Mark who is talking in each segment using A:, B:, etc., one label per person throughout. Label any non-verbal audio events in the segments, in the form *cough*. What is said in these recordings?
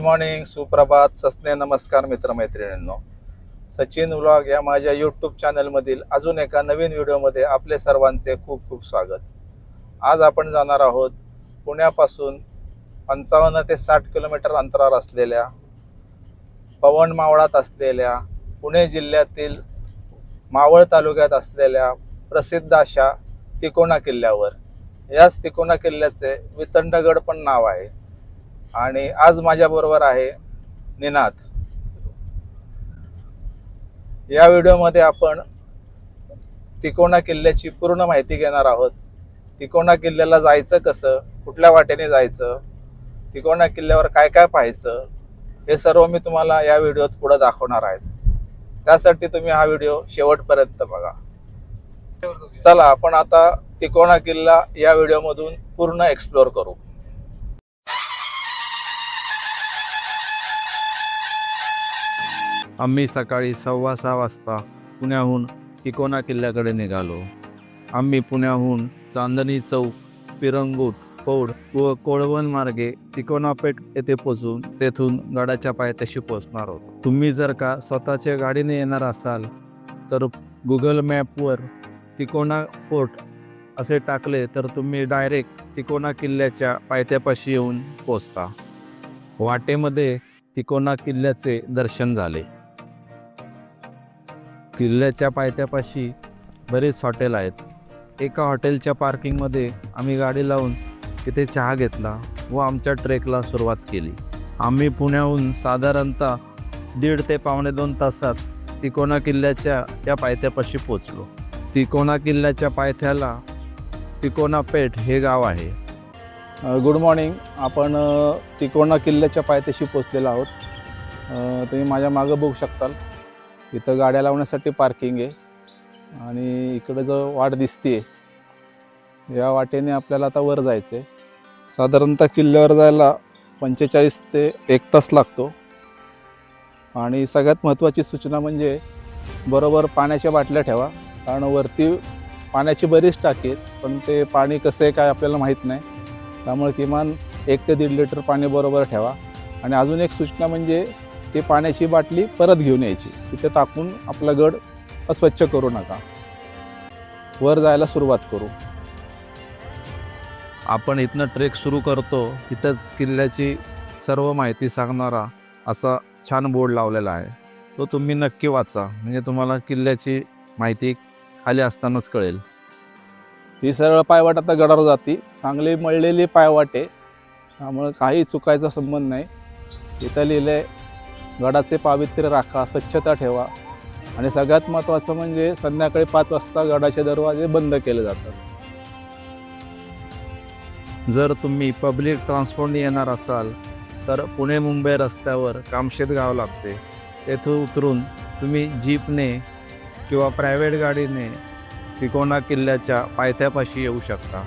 A: Morning सुप्रभात सस्ने नमस्कार मित्रमैत्रिणींनो. Sachin vlog या माझ्या यूट्यूब चॅनलमधील अजून एका नवीन व्हिडिओमध्ये आपले सर्वांचे खूप खूप स्वागत. आज आपण जाणार आहोत पुण्यापासून पंचावन्न ते साठ किलोमीटर अंतरावर असलेल्या पवन मावळात असलेल्या पुणे जिल्ह्यातील मावळ तालुक्यात असलेल्या प्रसिद्ध अशा तिकोना किल्ल्यावर. याच तिकोना किल्ल्याचे वितंडगड पण नाव आहे. आणि आज माझ्याबरोबर आहे निनाद. या व्हिडिओमध्ये आपण तिकोना किल्ल्याची पूर्ण माहिती घेणार आहोत. तिकोना किल्ल्याला जायचं कसं? कुठल्या वाटेने जायचं? तिकोना किल्ल्यावर काय काय पाहायचं? हे सर्व मी तुम्हाला या व्हिडिओत पुढे दाखवणार आहेत त्यासाठी तुम्ही हा व्हिडिओ शेवटपर्यंत बघा. चला आपण आता तिकोना किल्ला या व्हिडिओमधून पूर्ण एक्सप्लोर करू.
B: आम्ही सकाळी सव्वा सहा वाजता पुण्याहून तिकोना किल्ल्याकडे निघालो. आम्ही पुण्याहून चांदणी चौक पिरंगूट पौड व कोळवण मार्गे तिकोनापेठ येथे पोचून तेथून गडाच्या पायथ्याशी पोचणार आहोत तुम्ही जर का स्वतःच्या गाडीने येणार असाल तर गुगल मॅपवर तिकोना फोर्ट असे टाकले तर तुम्ही डायरेक्ट तिकोना किल्ल्याच्या पायथ्यापाशी येऊन पोचता वाटेमध्ये तिकोना किल्ल्याचे दर्शन झाले. किल्ल्याच्या पायथ्यापाशी बरेच हॉटेल आहेत. एका हॉटेलच्या पार्किंगमध्ये आम्ही गाडी लावून तिथे चहा घेतला व आमच्या ट्रेकला सुरुवात केली. आम्ही पुण्याहून साधारणतः दीड ते पावणे दोन तासात तिकोना किल्ल्याच्या या पायथ्यापाशी पोचलो तिकोना किल्ल्याच्या पायथ्याला तिकोना पेठ हे गाव आहे.
A: Good morning. आपण तिकोना किल्ल्याच्या पायथ्याशी पोचलेलो आहोत. तुम्ही माझ्या मागं बघू शकताल. इथं गाड्या लावण्यासाठी पार्किंग आहे. आणि इकडं जो वाट दिसते या वाटेने आपल्याला आता वर जायचं आहे साधारणतः किल्ल्यावर जायला पंचेचाळीस ते एक तास लागतो. आणि सगळ्यात महत्त्वाची सूचना म्हणजे बरोबर पाण्याच्या बाटल्या ठेवा. कारण वरती पाण्याची बरीच टाकी आहेत पण ते पाणी कसं आहे काय आपल्याला माहीत नाही. त्यामुळे किमान एक ते दीड लिटर पाणी बरोबर ठेवा. आणि अजून एक सूचना म्हणजे ती पाण्याची बाटली परत घेऊन यायची. तिथे टाकून आपला गड अस्वच्छ करू नका. वर जायला सुरुवात करू.
B: आपण इथनं ट्रेक सुरू करतो. इथंच किल्ल्याची सर्व माहिती सांगणारा असा छान बोर्ड लावलेला आहे. तो तुम्ही नक्की वाचा. म्हणजे तुम्हाला किल्ल्याची माहिती खाली असतानाच कळेल.
A: ही सरळ पायवाट आता गडावर जाती. चांगली मळलेली पायवाट आहे. त्यामुळे काही चुकायचा संबंध नाही. इथं लिहिलं आहे गडाचे पावित्र्य राखा स्वच्छता ठेवा. आणि सगळ्यात महत्त्वाचं म्हणजे संध्याकाळी पाच वाजता गडाचे दरवाजे बंद केले जातात.
B: जर तुम्ही पब्लिक ट्रान्सपोर्टने येणार असाल तर पुणे मुंबई रस्त्यावर कामशेत गाव लागते. तेथून उतरून तुम्ही जीपने किंवा प्रायव्हेट गाडीने तिकोना किल्ल्याच्या पायथ्यापाशी येऊ शकता.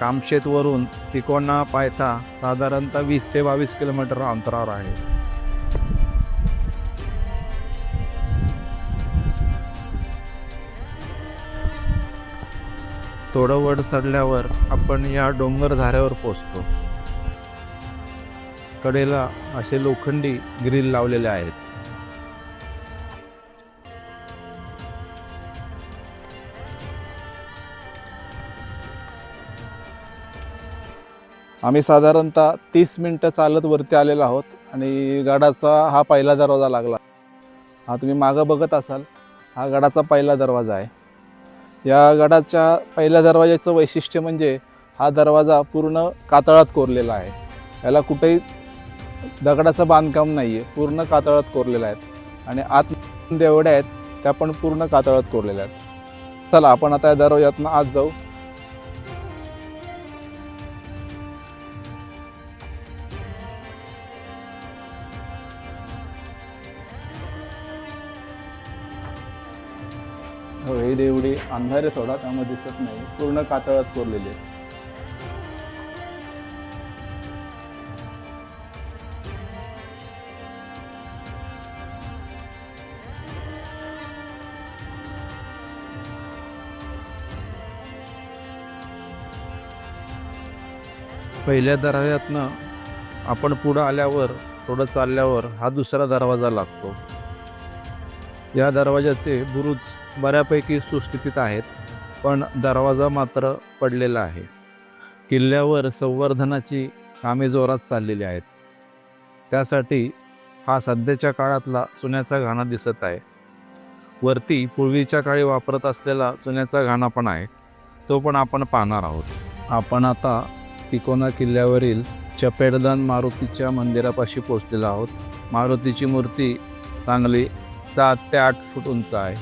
B: कामशेतवरून तिकोना पायथा साधारणतः वीस ते बावीस किलोमीटर अंतरावर आहे. थोडं वर चढल्यावर आपण या डोंगर धाऱ्यावर पोचतो. कडेला असे लोखंडी ग्रिल लावलेले आहेत.
A: आम्ही साधारणतः तीस मिनटं चालत वरती आलेलो आहोत आणि गडाचा हा पहिला दरवाजा लागला. हा तुम्ही मागं बघत असाल हा गडाचा पहिला दरवाजा आहे. या गडाच्या पहिल्या दरवाजाचं वैशिष्ट्य म्हणजे हा दरवाजा पूर्ण कातळात कोरलेला आहे. याला कुठेही दगडाचं बांधकाम नाही आहे पूर्ण कातळात कोरलेलं आहेत आणि आत देवड्या आहेत त्या पण पूर्ण कातळात कोरलेल्या आहेत. चला आपण आता या दरवाजातनं आत जाऊ. हो, हे देवडी अंधारे सोडा थोडा त्यामुळे दिसत नाही. पूर्ण कातळात कोरलेली.
B: पहिल्या दरवाज्यातनं आपण पुढं आल्यावर थोडं चालल्यावर हा दुसरा दरवाजा लागतो. या दरवाजाचे बुरुज बऱ्यापैकी सुस्थितीत आहेत पण दरवाजा मात्र पडलेला आहे. किल्ल्यावर संवर्धनाची कामे जोरात चाललेली आहेत. त्यासाठी हा सध्याच्या काळातला चुन्याचा घाणा दिसत आहे. वरती पूर्वीच्या काळी वापरत असलेला चुन्याचा घाणा पण आहे. तो पण आपण पाहणार आहोत. आपण आता तिकोना किल्ल्यावरील चपेडदान मारुतीच्या मंदिरापाशी पोचलेलो आहोत. मारुतीची मूर्ती चांगली सात ते आठ फूट उंच आहे.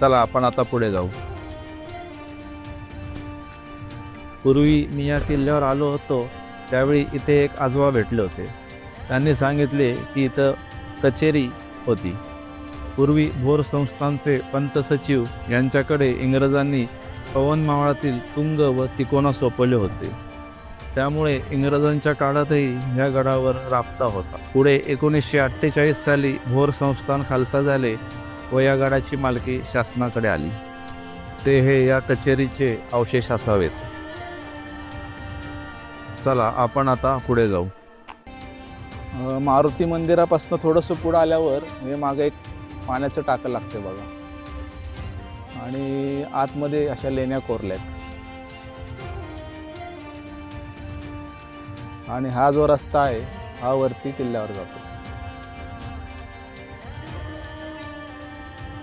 B: चला आपण आता पुढे जाऊ. पूर्वी मी या किल्ल्यावर आलो होतो त्यावेळी इथे एक आजोबा भेटले होते. त्यांनी सांगितले की इथं कचेरी होती. पूर्वी भोर संस्थांचे पंत सचिव यांच्याकडे इंग्रजांनी पवन मावळातील तुंग व तिकोना सोपवले होते. त्यामुळे इंग्रजांच्या काळातही या गडावर राबता होता. पुढे एकोणीसशे अठ्ठेचाळीस साली भोर संस्थान खालसा झाले व या गडाची मालकी शासनाकडे आली. ते हे या कचेरीचे अवशेष असावेत. चला आपण आता पुढे जाऊ.
A: मारुती मंदिरापासून थोडंसं पुढं आल्यावर हे मागे एक पाण्याचं टाकं लागते बघा. आणि आतमध्ये अशा लेण्या कोरल्या आहेत आणि हा जो रस्ता आहे हा वरती किल्ल्यावर जातो.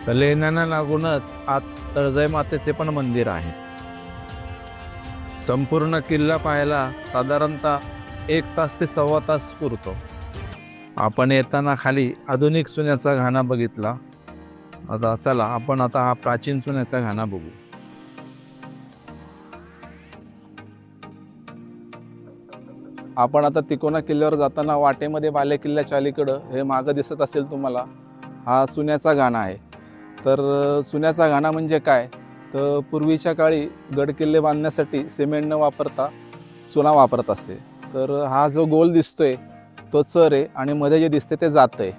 B: तर लेण्यांना लागूनच आत तळजाई मातेचे पण मंदिर आहे. संपूर्ण किल्ला पाहायला साधारणतः एक तास ते सव्वा तास पुरतो. आपण येताना खाली आधुनिक चुन्याचा घाणा बघितला. आता चला आपण आता हा प्राचीन चुन्याचा घाणा बघू.
A: आपण आता तिकोना किल्ल्यावर जाताना वाटेमध्ये बाले किल्ल्याच्या अलीकडं हे मागं दिसत असेल तुम्हाला हा चुन्याचा घाणा आहे. तर चुन्याचा घाणा म्हणजे काय? तर पूर्वीच्या काळी गड किल्ले बांधण्यासाठी सिमेंट न वापरता चुना वापरत असे. तर हा जो गोल दिसतोय तो चर आहे आणि मध्ये जे दिसते ते जात आहे.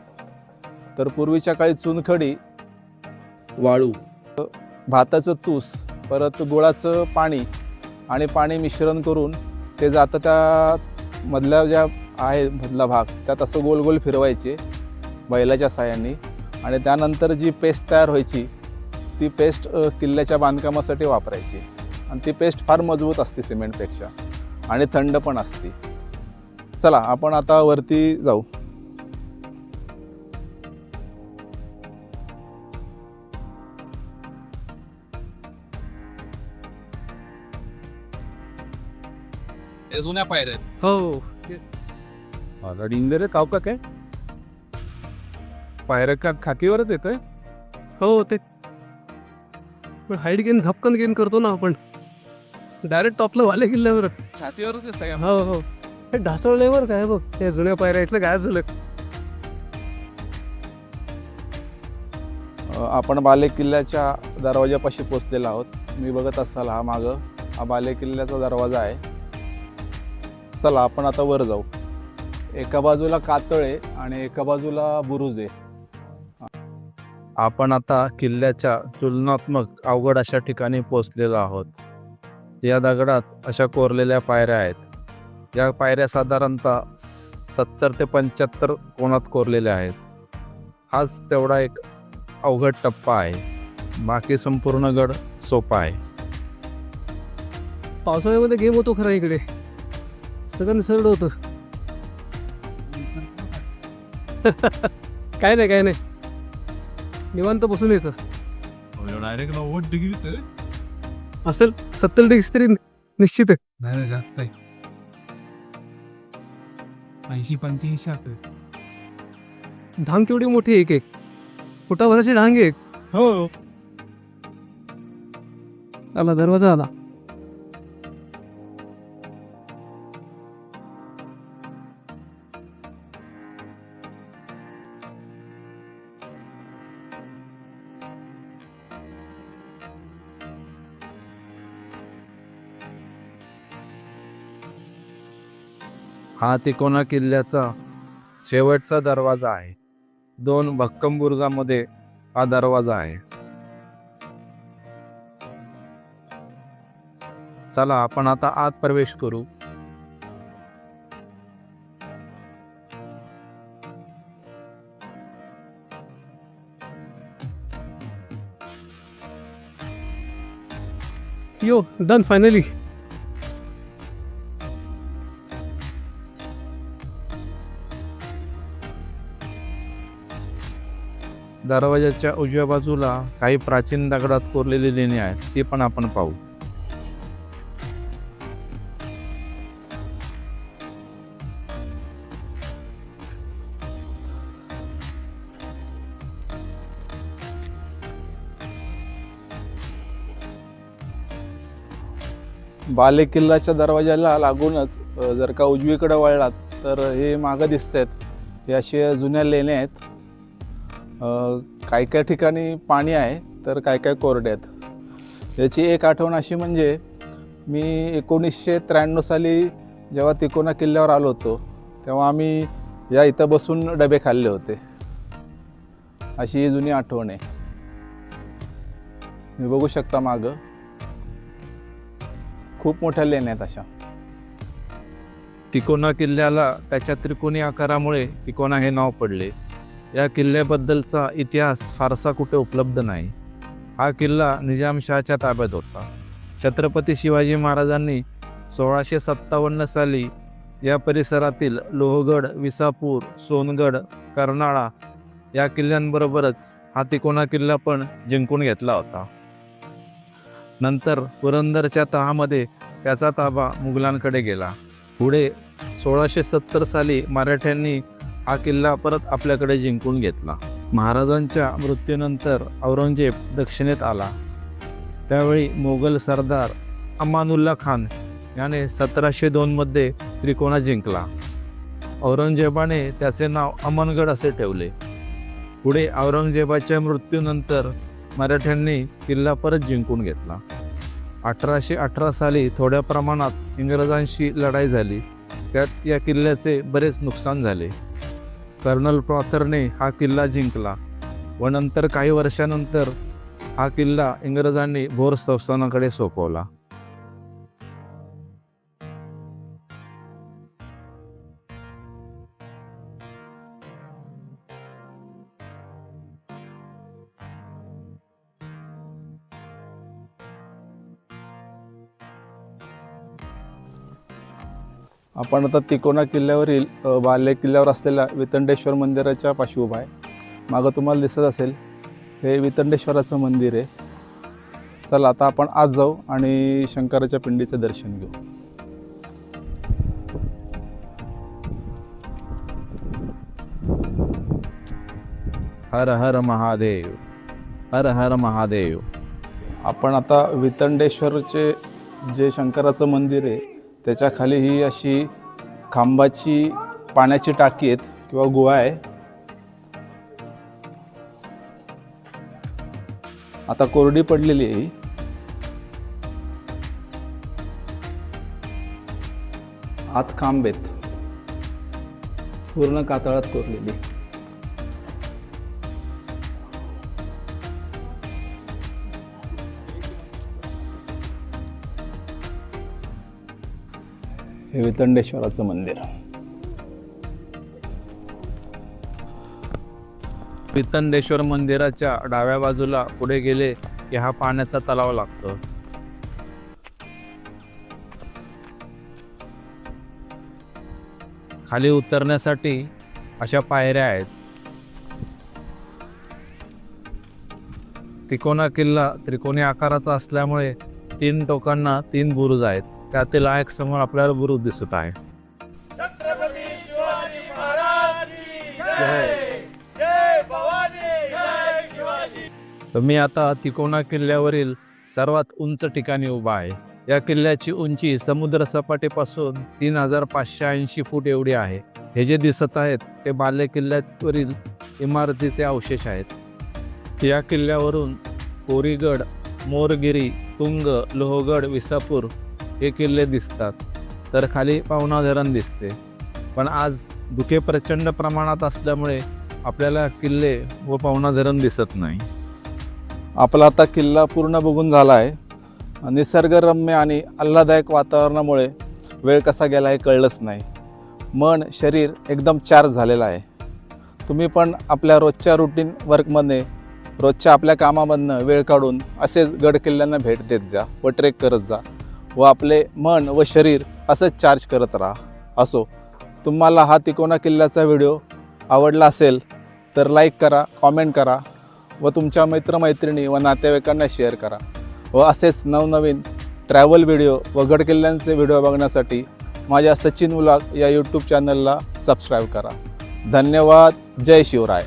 A: तर पूर्वीच्या काळी चुनखडी वाळू भाताचं तूस परत गुळाचं पाणी आणि पाणी मिश्रण करून ते जातं त्या मधल्या ज्या आहे मधला भाग त्यात असं गोल गोल फिरवायचे बैलाच्या साह्याने. आणि त्यानंतर जी पेस्ट तयार व्हायची ती पेस्ट किल्ल्याच्या बांधकामासाठी वापरायची. आणि ती पेस्ट फार मजबूत असते सिमेंटपेक्षा. आणि थंड पण असते. चला आपण आता वरती जाऊ.
C: जुन्या पायऱ्या आहेत.
D: हो.
B: रडिंगरे काव का काय? पायऱ्या का खाकीवरच येत आहे
D: हो ते पण हाईट गेन धपकन गेन करतो ना आपण. डायरेक्ट टॉपला वाले किल्ल्यावर.
C: छातीवरच आहे सगळ्या
D: हो हो. हे ढासळल्यावर काय बघ. त्या जुन्या पायऱ्या इथलं काय झालं.
A: अ, आपण बाले किल्ल्याच्या दरवाजापाशी पोचलेलो आहोत. मी बघत असाल हा मागं. हा बाले किल्ल्याचा दरवाजा आहे. चला आपण आता वर जाऊ. एका बाजूला कातळ आहे आणि एका बाजूला बुरुज. आहे
B: आपण आता किल्ल्याच्या तुलनात्मक अवघड अशा ठिकाणी पोचलेलो आहोत. या दगडात अशा कोरलेल्या पायऱ्या आहेत. या पायऱ्या साधारणतः सत्तर ते पंच्याहत्तर कोणात कोरलेल्या आहेत. हाच तेवढा एक अवघड टप्पा आहे. बाकी संपूर्ण गड सोपा आहे.
D: पावसाळ्यामध्ये गेम होतो खरा इकडे. सगळं निसर्ग होतं. *laughs* काय नाही काय नाही. निवांत बसून येतं
C: डायरेक्ट नव्वद डिग्री
D: असेल सत्तर डिग्री तरी निश्चित आहे.
C: नाही नाही जास्त आहे. ऐंशी पंच्याऐंशी आठ
D: धांग केवढी मोठी आहे एक एक. फुटाभराची डांग आहे एक.
C: हो.
D: आला दरवाजा आला.
B: हा तिकोना किल्ल्याचा शेवटचा दरवाजा आहे. दोन भक्कमबुर्गामध्ये हा दरवाजा आहे. चला आपण आता आत प्रवेश करू.
D: यो डन फायनली
B: दरवाजाच्या उजव्या बाजूला काही प्राचीन दगडात कोरलेली लेणी आहेत ती पण आपण पाहू.
A: बाले किल्ल्याच्या दरवाजाला लागूनच जर का उजवीकडे वळलात तर हे मागं दिसत आहेत हे असे जुन्या लेण्या आहेत. काही काही ठिकाणी पाणी आहे तर काय काय कोरडे आहेत. याची एक आठवण अशी म्हणजे मी एकोणीसशे त्र्याण्णव साली जेव्हा तिकोना किल्ल्यावर आलो होतो तेव्हा आम्ही या इथं बसून डबे खाल्ले होते. अशी ही जुनी आठवण आहे. मी बघू शकता मागं. खूप मोठ्या लेण्या आहेत अशा.
B: तिकोना किल्ल्याला त्याच्या त्रिकोणी आकारामुळे तिकोना हे नाव पडले. या किल्ल्याबद्दलचा इतिहास फारसा कुठे उपलब्ध नाही. हा किल्ला निजामशहाच्या ताब्यात होता. छत्रपती शिवाजी महाराजांनी सोळाशे सत्तावन्न साली या परिसरातील लोहगड विसापूर सोनगड कर्नाळा या किल्ल्यांबरोबरच हा तिकोना किल्ला पण जिंकून घेतला होता. नंतर पुरंदरच्या तहामध्ये त्याचा ताबा मुघलांकडे गेला. पुढे सोळाशे सत्तर साली मराठ्यांनी हा किल्ला परत आपल्याकडे जिंकून घेतला. महाराजांच्या मृत्यूनंतर औरंगजेब दक्षिणेत आला. त्यावेळी मोगल सरदार अमानुल्ला खान याने सतराशे दोनमध्ये त्रिकोणा जिंकला. औरंगजेबाने त्याचे नाव अमनगड असे ठेवले. पुढे औरंगजेबाच्या मृत्यूनंतर मराठ्यांनी किल्ला परत जिंकून घेतला. अठराशे अठरा साली थोड्या प्रमाणात इंग्रजांशी लढाई झाली. त्यात या किल्ल्याचे बरेच नुकसान झाले. कर्नल प्रॉथरने हा किल्ला जिंकला व नंतर काही वर्षानंतर हा किल्ला इंग्रजांनी भोर संस्थानाकडे सोपवला.
A: आपण आता तिकोना किल्ल्यावरील बाले किल्ल्यावर असलेल्या वितंडेश्वर मंदिराच्या पाशी उभा आहे. मागं तुम्हाला दिसत असेल हे वितंडेश्वराचं मंदिर आहे. चला आता आपण आज जाऊ आणि शंकराच्या पिंडीचं दर्शन घेऊ.
B: हर हर महादेव हर हर महादेव.
A: आपण आता वितंडेश्वरचे जे शंकराचं मंदिर आहे त्याच्याखाली ही अशी खांबाची पाण्याची टाकी आहेत किंवा गुहा आहे. आता कोरडी पडलेली आहे ही. आत खांब आहेत. पूर्ण कातळात कोरलेली. हे वितंडेश्वराचं मंदिर.
B: वितंडेश्वर मंदिराच्या डाव्या बाजूला पुढे गेले की हा पाण्याचा तलाव लागतो. खाली उतरण्यासाठी अशा पायऱ्या आहेत. तिकोना किल्ला त्रिकोणी आकाराचा असल्यामुळे तीन टोकांना तीन बुरुज आहेत. त्यातील एक समोर आपल्याला बुरुज दिसत आहे. तर मी आता तिकोना किल्ल्यावरील सर्वात उंच ठिकाणी उभा आहे. या किल्ल्याची उंची समुद्र सपाटीपासून तीन हजार पाचशे ऐंशी फूट एवढी आहे. हे जे दिसत आहेत ते बाले किल्ल्यावरील इमारतीचे अवशेष आहेत. या किल्ल्यावरून कोरीगड मोरगिरी तुंग लोहगड विसापूर हे किल्ले दिसतात. तर खाली पाहुणा धरण दिसते. पण आज धुके प्रचंड प्रमाणात असल्यामुळे आपल्याला किल्ले व पाहुणा धरण दिसत नाही.
A: आपला आता किल्ला पूर्ण बघून झाला आहे निसर्गरम्य आणि आल्हादायक वातावरणामुळे वेळ कसा गेला हे कळलंच नाही. मन शरीर एकदम चार्ज झालेलं आहे. तुम्ही पण आपल्या रोजच्या रुटीन वर्कमध्ये रोजच्या आपल्या कामामधनं वेळ काढून असेच गड किल्ल्यांना भेट देत जा व ट्रेक करत जा. व आपले मन व शरीर असंच चार्ज करत राहा. असो. तुम्हाला हा तिकोना किल्ल्याचा व्हिडिओ आवडला असेल तर लाईक करा कॉमेंट करा व तुमच्या मित्रमैत्रिणी व नातेवाईकांना शेअर करा. व असेच नवनवीन ट्रॅव्हल व्हिडिओ व गडकिल्ल्यांचे व्हिडिओ बघण्यासाठी माझ्या सचिन उलाग या यूट्यूब चॅनलला सबस्क्राईब करा. धन्यवाद. जय शिवराय.